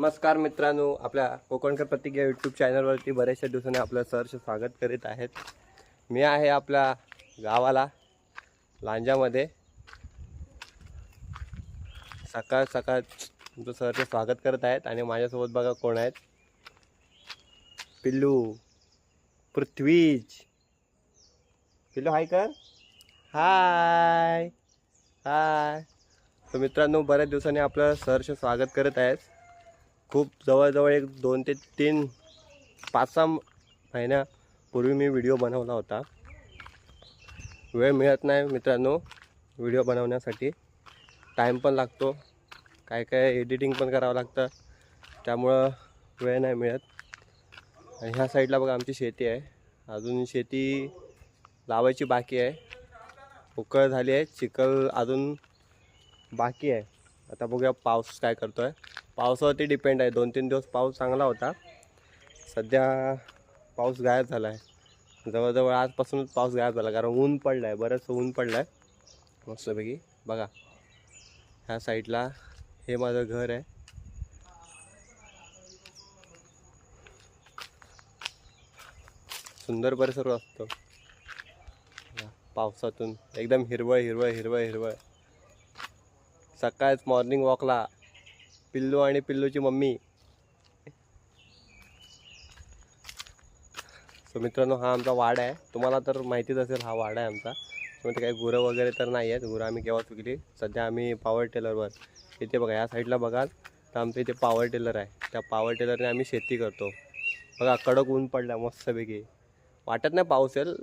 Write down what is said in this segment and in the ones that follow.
नमस्कार मित्रांनो आपल्या कोकणकर प्रतीक या यूट्यूब चॅनलवरती बऱ्याचशा दिवसांनी आपलं सहर्ष स्वागत करीत आहेत. मी आहे आपल्या गावाला लांजामध्ये. सकाळ सकाळ तुमचं सहर्ष स्वागत करत आहेत आणि माझ्यासोबत बघा कोण आहेत. पिल्लू पृथ्वीज. पिल्लू हाय कर. हाय हाय तर मित्रांनो बऱ्याच दिवसांनी आपलं सहर्ष स्वागत करत आहेत. खूप जवळजवळ एक दोन ते तीन पाच सहा महिन्यापूर्वी मी व्हिडिओ बनवला होता. वेळ मिळत नाही मित्रांनो व्हिडिओ बनवण्यासाठी. टाईम पण लागतो. काय काय एडिटिंग पण करावं लागतं. त्यामुळं वेळ नाही मिळत. आणि ह्या साईडला बघा आमची शेती आहे. अजून शेती लावायची बाकी आहे. उकळ झाली आहे. चिखल अजून बाकी आहे. आता बघूया पाऊस काय करतो आहे पावसावरती डिपेंड आहे. दोन तीन दिवस पाऊस चांगला होता. सध्या पाऊस गायब झाला आहे जवळजवळ आजपासूनच पाऊस गायब झाला. कारण ऊन पडलं आहे बरंचसं ऊन पडलं आहे मस्तपैकी. बघा. ह्या साईडला हे माझं घर आहे. सुंदर परिसर असतो पावसातून एकदम हिरवळ हिरवळ हिरवळ हिरवळ. सकाळीच मॉर्निंग वॉकला पिल्लू आणि पिल्लूची मम्मी. सो मित्रांनो हा आमचा वाडा आहे. तुम्हाला तर माहितीच असेल हा वाडा आहे आमचा. म्हणजे काही गुरं वगैरे तर नाही आहेत. गुरं आम्ही केव्हाच विकली? सध्या आम्ही पॉवर टेलरवर इथे बघा या साईडला बघाल तर आमचं इथे पॉवर टेलर आहे. त्या पॉवर टेलरने आम्ही शेती करतो. बघा कडक ऊन पडला मस्तपैकी. वाटत नाही पाऊस येईल.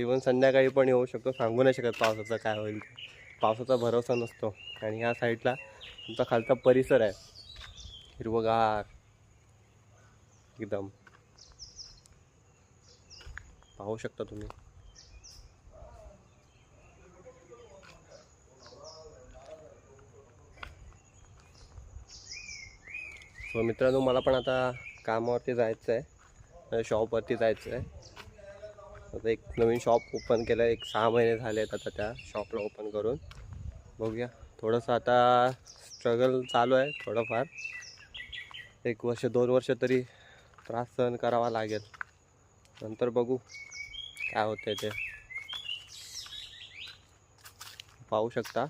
इवन संध्याकाळी पण येऊ शकतो. सांगू नाही शकत पावसाचं काय होईल ते. पावसाचा भरोसा नसतो. आणि ह्या साईडला तुमचा खालचा परिसर आहे. हिरवगार. एकदम. पाहू शकता तुम्ही. सो मित्रांनो मला पण आता कामावरती जायचं आहे शॉपवरती जायचं आहे आता एक नवीन शॉप ओपन केलं एक सहा महिने झाले आहेत आता त्या शॉपला ओपन करून. बघूया. थोडंसं आता स्ट्रगल चालू आहे थोडंफार. एक वर्ष दोन वर्ष तरी त्रास सहन करावा लागेल. नंतर बघू काय होतं ते. पाहू शकता.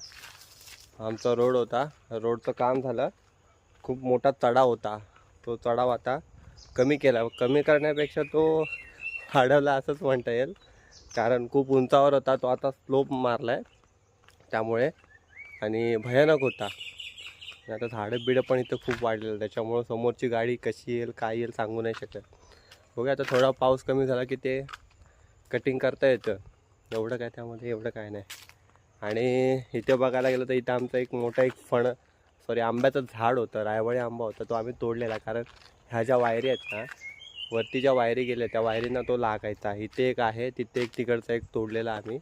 आमचा रोड होता. रोडचं काम झालं. खूप मोठा चढाव होता. तो चढाव आता कमी केला. कमी करण्यापेक्षा तो वाढवला असंच म्हणता येईल. कारण खूप उंचावर होता तो आता स्लोप मारला आहे त्यामुळे आणि भयानक होता. आता झाडं बिडं पण इथं खूप वाढलेलं त्याच्यामुळं समोरची गाडी कशी येईल काय येईल सांगू नाही शकत. बघूया आता थोडा पाऊस कमी झाला की ते कटिंग करता येतं. एवढं काय त्यामध्ये एवढं काय नाही. आणि इथे बघायला गेलं तर इथं आमचं एक मोठं एक फण सॉरी आंब्याचं झाड होतं. रायवळी आंबा होता तो आम्ही तोडलेला. कारण ह्या ज्या वायरी आहेत ना वरती ज्या वायरी गेल्या त्या वायरींना तो लागायचा. इथे एक आहे तिथे एक तिकडचा एक तोडलेला आम्ही.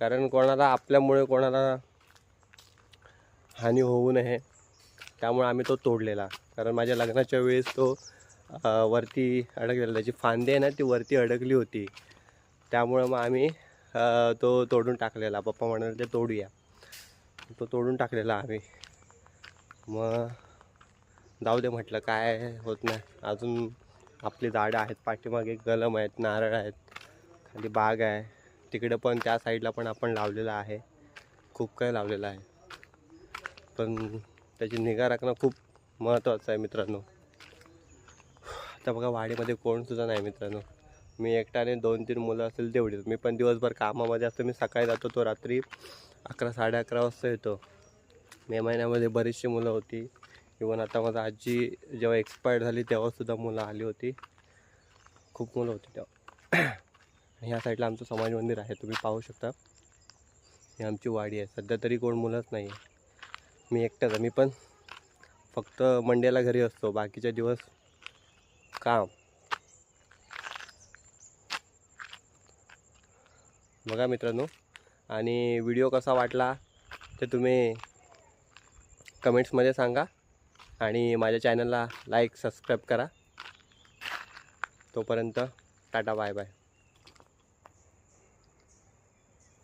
कारण कोणाला आपल्यामुळे कोणाला हानी होऊ नये त्यामुळे आम्ही तो तोडलेला. कारण माझ्या लग्नाच्या वेळेस तो वरती अडकलेला. त्याची फांदी आहे ना ती वरती अडकली होती. त्यामुळं मग आम्ही तो तोडून टाकलेला. पप्पा म्हणाले ते तोडूया. तो तोडून टाकलेला आम्ही. मग जाऊ दे म्हटलं काय होत नाही. अजून आपली झाडं आहेत पाठीमागे कलम आहेत नारळ आहेत खाली बाग आहे. तिकडे पण त्या साईडला पण आपण लावलेलं आहे. खूप काही लावलेलं आहे. पण त्याची निगा राखणं खूप महत्त्वाचं आहे मित्रांनो. आता बघा वाडीमध्ये कोणसुद्धा नाही मित्रांनो. मी एकट्याने दोन तीन मुलं असेल तेवढीच. मी पण दिवसभर कामामध्ये असतो. मी सकाळी जातो तो रात्री अकरा साडे अकरा वाजता येतो. मे महिन्यामध्ये बरीचशी मुलं होती. इवन आता माझा आजी जेव्हा एक्सपायर्ड झाली तेव्हासुद्धा मुलं आली होती. खूप मुलं होती तेव्हा. आणि ह्या साईडला आमचं समाज मंदिर आहे तुम्ही पाहू शकता. ही आमची वाडी आहे. सध्या तरी कोण मुलंच नाही आहे मी एकटाच आहे. मी पण फक्त मंडेला घरी असतो. बाकीच्या दिवस काम. बघा मित्रांनो आणि व्हिडिओ कसा वाटला ते तुम्ही कमेंट्समध्ये सांगा. आणि माझ्या चॅनलला लाईक सबस्क्राईब करा. तोपर्यंत टाटा बाय बाय.